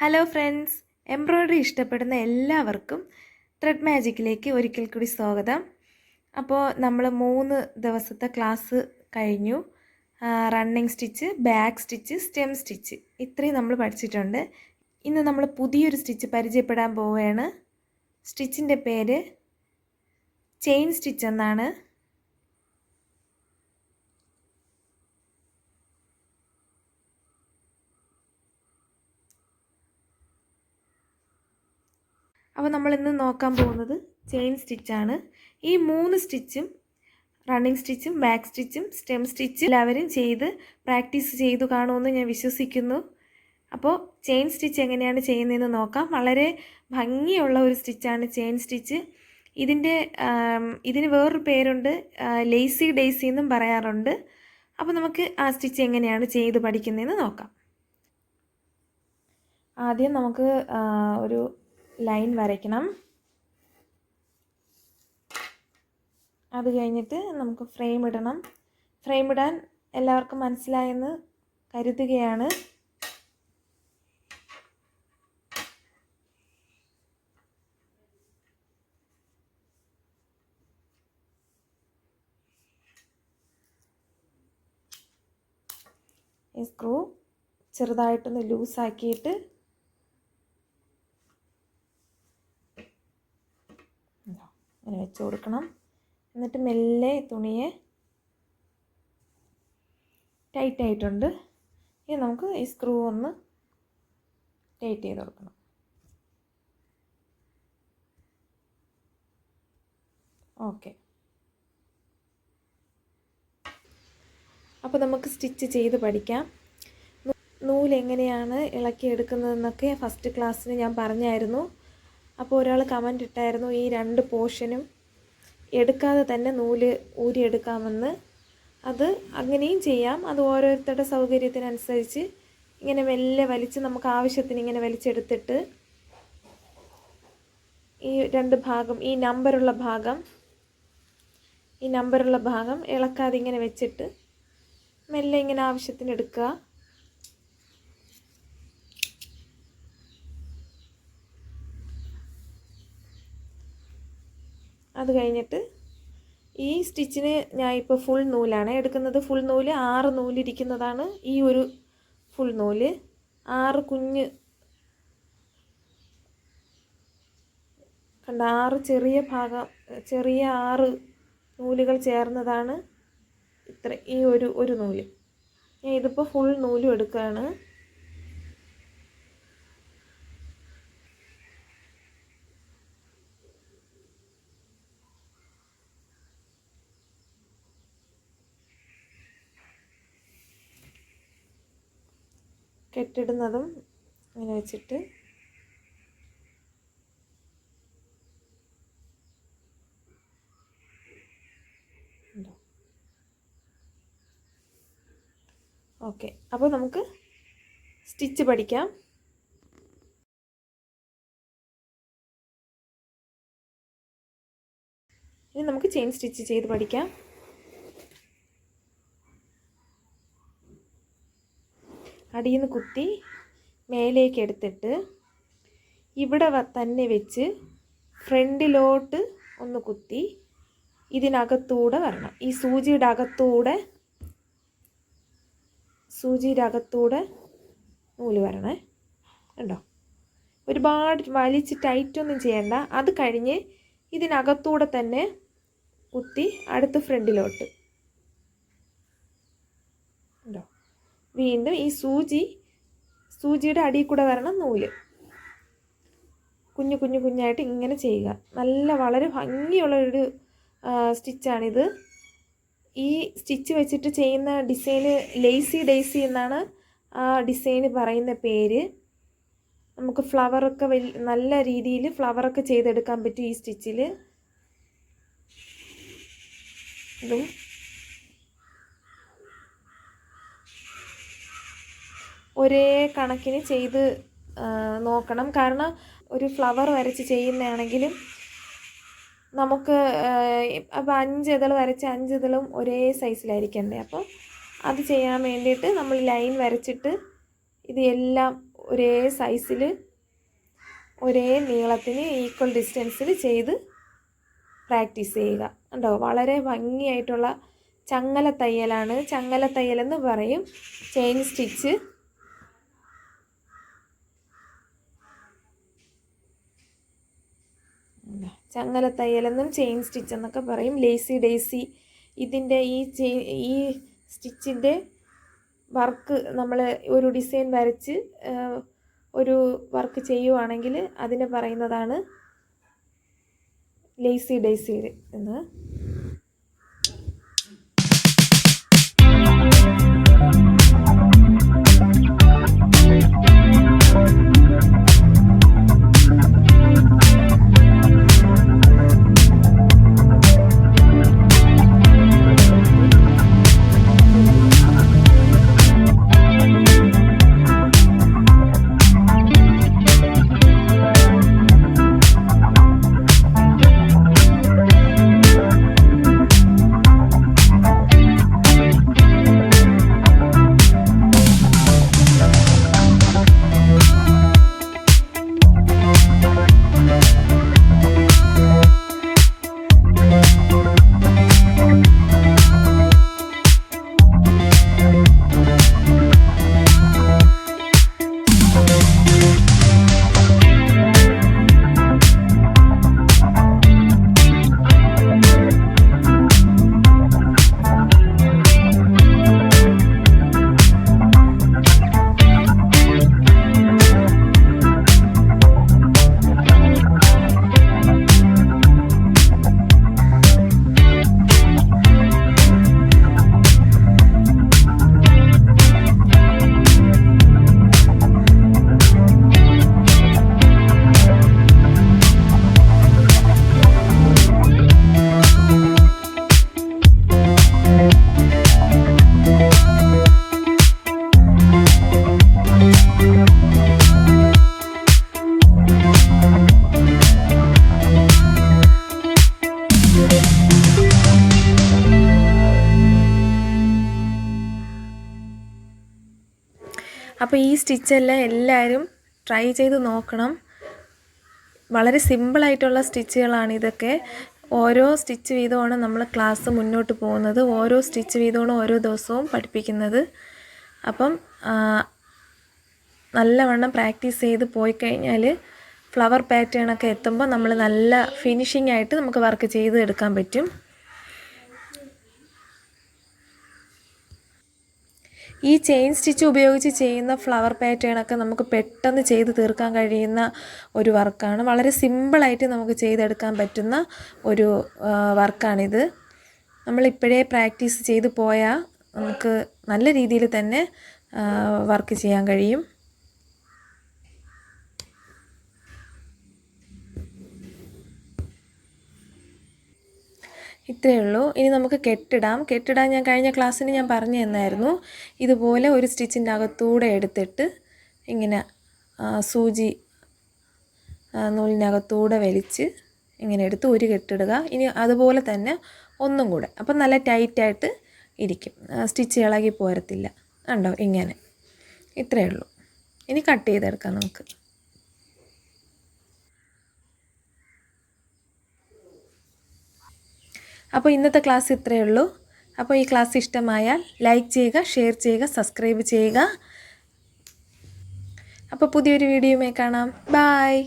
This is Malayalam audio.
ഹലോ ഫ്രണ്ട്സ് എംബ്രോയ്ഡറി ഇഷ്ടപ്പെടുന്ന എല്ലാവർക്കും ത്രെഡ് മാജിക്കിലേക്ക് ഒരിക്കൽ കൂടി സ്വാഗതം. അപ്പോൾ നമ്മൾ മൂന്ന് ദിവസത്തെ ക്ലാസ് കഴിഞ്ഞു. Running stitch back stitch stem stitch ഇത്രയും നമ്മൾ പഠിച്ചിട്ടുണ്ട്. ഇന്ന് നമ്മൾ പുതിയൊരു സ്റ്റിച്ച് പരിചയപ്പെടാൻ പോവുകയാണ്. സ്റ്റിച്ചിന്റെ പേര് ചെയിൻ സ്റ്റിച്ച് എന്നാണ്. അപ്പോൾ നമ്മൾ ഇന്ന് നോക്കാൻ പോകുന്നത് ചെയിൻ സ്റ്റിച്ചാണ് ഈ മൂന്ന് സ്റ്റിച്ചും റണ്ണിങ് സ്റ്റിച്ചും ബാക്ക് സ്റ്റിച്ചും സ്റ്റെം സ്റ്റിച്ച് എല്ലാവരും ചെയ്ത് പ്രാക്ടീസ് ചെയ്തു കാണുമെന്ന് ഞാൻ വിശ്വസിക്കുന്നു. അപ്പോൾ ചെയിൻ സ്റ്റിച്ച് എങ്ങനെയാണ് ചെയ്യുന്നതെന്ന് നോക്കാം. വളരെ ഭംഗിയുള്ള ഒരു സ്റ്റിച്ചാണ് ചെയിൻ സ്റ്റിച്ച്. ഇതിന്റെ ഇതിന് വേറൊരു പേരുണ്ട് ലേസി ഡേസി എന്നും പറയാറുണ്ട്. അപ്പോൾ നമുക്ക് ആ സ്റ്റിച്ച് എങ്ങനെയാണ് ചെയ്ത് പഠിക്കുന്നതെന്ന് നോക്കാം. ആദ്യം നമുക്ക് ഒരു ലൈൻ വരയ്ക്കണം. അത് കഴിഞ്ഞിട്ട് നമുക്ക് ഫ്രെയിം ഇടണം. ഫ്രെയിം ഇടാൻ എല്ലാവർക്കും മനസ്സിലായെന്ന് കരുതുകയാണ്. സ്ക്രൂ ചെറുതായിട്ടൊന്ന് ലൂസാക്കിയിട്ട് ഇങ്ങനെ വെച്ച് കൊടുക്കണം. എന്നിട്ട് മെല്ലെ തുണിയെ ടൈറ്റ് ആയിട്ടുണ്ട്. ഇനി നമുക്ക് ഈ സ്ക്രൂ ഒന്ന് ടൈറ്റ് ചെയ്ത് കൊടുക്കണം. ഓക്കെ അപ്പോൾ നമുക്ക് സ്റ്റിച്ച് ചെയ്ത് പഠിക്കാം. നൂൽ എങ്ങനെയാണ് ഇളക്കിയെടുക്കുന്നതെന്നൊക്കെ ഫസ്റ്റ് ക്ലാസ്സിന് ഞാൻ പറഞ്ഞായിരുന്നു. അപ്പോൾ ഒരാൾ കമന്റ് ഇട്ടായിരുന്നു ഈ രണ്ട് പോർഷനും എടുക്കാതെ തന്നെ നൂൽ ഊരിയെടുക്കാമെന്ന് അത് അങ്ങനെയും ചെയ്യാം. അത് ഓരോരുത്തരുടെ സൗകര്യത്തിനനുസരിച്ച് ഇങ്ങനെ മെല്ലെ വലിച്ച് നമുക്ക് ആവശ്യത്തിന് ഇങ്ങനെ വലിച്ചെടുത്തിട്ട് ഈ രണ്ട് ഭാഗം ഈ നമ്പറുള്ള ഭാഗം ഈ നമ്പറുള്ള ഭാഗം ഇളക്കാതെ ഇങ്ങനെ വെച്ചിട്ട് മെല്ലെ ഇങ്ങനെ ആവശ്യത്തിന് എടുക്കുക. അത് കഴിഞ്ഞിട്ട് ഈ സ്റ്റിച്ചിന് ഞാൻ ഇപ്പോൾ ഫുൾ നൂലാണ് എടുക്കുന്നത്. ഫുൾ നൂൽ ആറ് നൂലിരിക്കുന്നതാണ് ഈ ഒരു ഫുൾ നൂൽ. ആറ് കുഞ്ഞ് കണ്ട ആറ് ചെറിയ ഭാഗം ചെറിയ ആറ് നൂലുകൾ ചേർന്നതാണ് ഇത്ര ഈ ഒരു ഒരു നൂൽ. ഞാൻ ഇതിപ്പോൾ ഫുൾ നൂലും എടുക്കുകയാണ്. കെട്ടിടുന്നതും ഇങ്ങനെ വെച്ചിട്ട് ഓക്കെ. അപ്പോൾ നമുക്ക് സ്റ്റിച്ച് പഠിക്കാം. ഇനി നമുക്ക് ചെയിൻ സ്റ്റിച്ച് ചെയ്ത് പഠിക്കാം. അടിയിൽ നിന്ന് കുത്തി മേലേക്ക് എടുത്തിട്ട് ഇവിടെ തന്നെ വെച്ച് ഫ്രണ്ടിലോട്ട് ഒന്ന് കുത്തി ഇതിനകത്തൂടെ വരണം. ഈ സൂചിയുടെ അകത്തൂടെ സൂചിയുടെ അകത്തൂടെ നൂൽ വരണേ. ഉണ്ടോ ഒരുപാട് വലിച്ച് ടൈറ്റൊന്നും ചെയ്യണ്ട. അത് കഴിഞ്ഞ് ഇതിനകത്തൂടെ തന്നെ കുത്തി അടുത്ത് ഫ്രണ്ടിലോട്ട് ഉണ്ടോ വീണ്ടും ഈ സൂചി സൂചിയുടെ അടിയിൽ കൂടെ വരണം നൂൽ. കുഞ്ഞു കുഞ്ഞു കുഞ്ഞായിട്ട് ഇങ്ങനെ ചെയ്യുക. നല്ല വളരെ ഭംഗിയുള്ളൊരു സ്റ്റിച്ചാണിത്. ഈ സ്റ്റിച്ച് വെച്ചിട്ട് ചെയ്യുന്ന ഡിസൈന് ലേസി ഡേസി എന്നാണ് ആ ഡിസൈന് പറയുന്ന പേര്. നമുക്ക് ഫ്ലവറൊക്കെ വലിയ നല്ല രീതിയിൽ ഫ്ലവറൊക്കെ ചെയ്തെടുക്കാൻ പറ്റും ഈ സ്റ്റിച്ചിൽ ഇതും ഒരേ കണക്കിന് ചെയ്ത് നോക്കണം. കാരണം ഒരു ഫ്ലവർ വരച്ച് ചെയ്യുന്നതാണെങ്കിലും നമുക്ക് അപ്പോൾ അഞ്ച് ഇതൾ വരച്ച് അഞ്ച് ഇതളും ഒരേ സൈസിലായിരിക്കണ്ടേ? അപ്പം അത് ചെയ്യാൻ വേണ്ടിയിട്ട് നമ്മൾ ലൈൻ വരച്ചിട്ട് ഇത് എല്ലാം ഒരേ സൈസിൽ ഒരേ നീളത്തിന് ഈക്വൽ ഡിസ്റ്റൻസിൽ ചെയ്ത് പ്രാക്ടീസ് ചെയ്യുക. ഉണ്ടോ വളരെ ഭംഗിയായിട്ടുള്ള ചങ്ങല തയ്യലാണ് ചങ്ങല തയ്യലെന്ന് പറയും. Chain stitch. ചങ്ങല തയ്യലെന്നും ചെയിൻ സ്റ്റിച്ച് എന്നൊക്കെ പറയും. ലേസി ഡേസി ഇതിന്റെ ഈ ചെയിൻ ഈ സ്റ്റിച്ചിന്റെ വർക്ക് നമ്മൾ ഒരു ഡിസൈൻ വരച്ച് ഒരു വർക്ക് ചെയ്യുവാണെങ്കിൽ അതിനെ പറയുന്നതാണ് ലേസി ഡേസി എന്ന്. അപ്പോൾ ഈ സ്റ്റിച്ചെല്ലാം എല്ലാവരും ട്രൈ ചെയ്ത് നോക്കണം. വളരെ സിമ്പിളായിട്ടുള്ള സ്റ്റിച്ചുകളാണ് ഇതൊക്കെ. ഓരോ സ്റ്റിച്ച് വീതമാണ് നമ്മൾ ക്ലാസ് മുന്നോട്ട് പോകുന്നത്. ഓരോ സ്റ്റിച്ച് വീതമാണ് ഓരോ ദിവസവും പഠിപ്പിക്കുന്നത്. അപ്പം നല്ലവണ്ണം പ്രാക്ടീസ് ചെയ്ത് പോയി കഴിഞ്ഞാൽ ഫ്ലവർ പാറ്റേണൊക്കെ എത്തുമ്പോൾ നമ്മൾ നല്ല ഫിനിഷിംഗ് ആയിട്ട് നമുക്ക് വർക്ക് ചെയ്ത് എടുക്കാൻ പറ്റും. ഈ ചെയിൻ സ്റ്റിച്ച് ഉപയോഗിച്ച് ചെയ്യുന്ന ഫ്ലവർ പാറ്റേണൊക്കെ നമുക്ക് പെട്ടെന്ന് ചെയ്ത് തീർക്കാൻ കഴിയുന്ന ഒരു വർക്കാണ്. വളരെ സിമ്പിളായിട്ട് നമുക്ക് ചെയ്തെടുക്കാൻ പറ്റുന്ന ഒരു വർക്കാണിത്. നമ്മളിപ്പോഴേ പ്രാക്ടീസ് ചെയ്ത് പോയാൽ നമുക്ക് നല്ല രീതിയിൽ തന്നെ വർക്ക് ചെയ്യാൻ കഴിയും. ഇത്രയേ ഉള്ളൂ. ഇനി നമുക്ക് കെട്ടിടാം. കെട്ടിടാൻ ഞാൻ കഴിഞ്ഞ ക്ലാസ്സിന് ഞാൻ പറഞ്ഞു തന്നായിരുന്നു ഇതുപോലെ ഒരു സ്റ്റിച്ചിന്റെ അകത്തൂടെ എടുത്തിട്ട് ഇങ്ങനെ സൂചി നൂലിനകത്തൂടെ വലിച്ച് ഇങ്ങനെ എടുത്ത് ഒരു കെട്ടിടുക. ഇനി അതുപോലെ തന്നെ ഒന്നും കൂടെ. അപ്പം നല്ല ടൈറ്റായിട്ട് ഇരിക്കും. സ്റ്റിച്ച് ഇളകി പോരത്തില്ല. ഉണ്ടോ ഇങ്ങനെ. ഇത്രയേ ഉള്ളൂ. ഇനി കട്ട് ചെയ്തെടുക്കാം നമുക്ക്. അപ്പോൾ ഇന്നത്തെ ക്ലാസ് ഇത്രയേ ഉള്ളൂ. അപ്പോൾ ഈ ക്ലാസ് ഇഷ്ടമായാൽ ലൈക്ക് ചെയ്യുക ഷെയർ ചെയ്യുക സബ്സ്ക്രൈബ് ചെയ്യുക. അപ്പോൾ പുതിയൊരു വീഡിയോയുമായി കാണാം. ബായ്